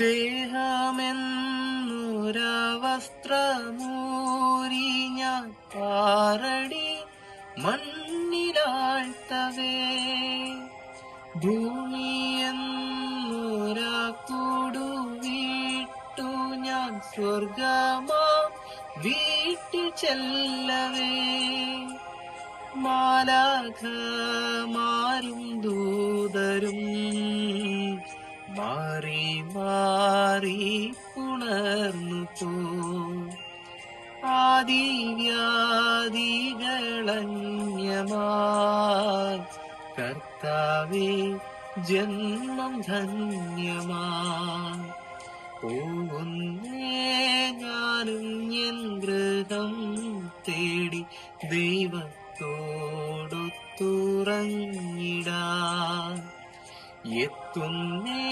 ദേഹമെന്നൊരവസ്ത്രമൂരി ഞാൻ പാറടി മണ്ണിലാഴ്ത്തവേ. ഭൂമിയെന്നൊരാ കൂടു വീട്ടു ഞാൻ സ്വർഗമാ വീട്ടിൽ ചെല്ലവേ മാലാഖമാരും ദൂതരും മാറി മാറി ഉണർന്നു പോ ആദിവ്യാദികളന്യമായി കർത്താവേ ജന്മം ധന്യമായി പോകുന്നേ ഞാനും എൻ ഗൃഹം തേടി ദൈവത്തോടൊത്തുറങ്ങിടാ. എത്തുന്നേ